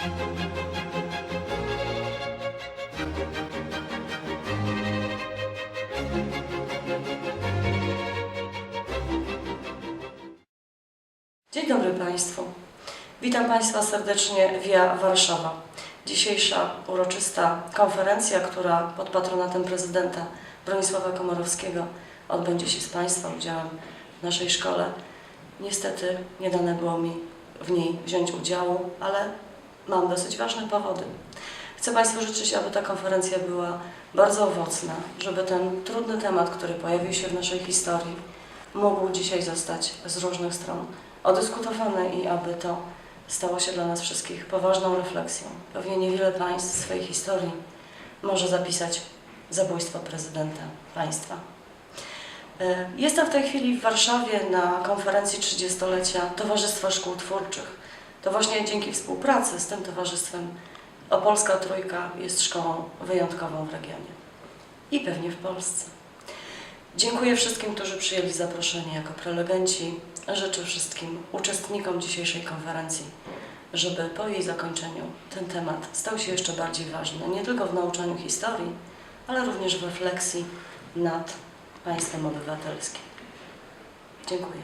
Dzień dobry Państwu. Witam Państwa serdecznie via Warszawa. Dzisiejsza uroczysta konferencja, która pod patronatem prezydenta Bronisława Komorowskiego odbędzie się z Państwa udziałem w naszej szkole. Niestety nie dane było mi w niej wziąć udziału, ale mam dosyć ważne powody. Chcę Państwu życzyć, aby ta konferencja była bardzo owocna, żeby ten trudny temat, który pojawił się w naszej historii, mógł dzisiaj zostać z różnych stron odyskutowany i aby to stało się dla nas wszystkich poważną refleksją. Pewnie niewiele państw w swojej historii może zapisać zabójstwo prezydenta państwa. E, Jestem w tej chwili w Warszawie na konferencji 30-lecia Towarzystwa Szkół Twórczych. To właśnie dzięki współpracy z tym towarzystwem Opolska Trójka jest szkołą wyjątkową w regionie i pewnie w Polsce. Dziękuję wszystkim, którzy przyjęli zaproszenie jako prelegenci. Życzę wszystkim uczestnikom dzisiejszej konferencji, żeby po jej zakończeniu ten temat stał się jeszcze bardziej ważny, nie tylko w nauczaniu historii, ale również w refleksji nad państwem obywatelskim. Dziękuję.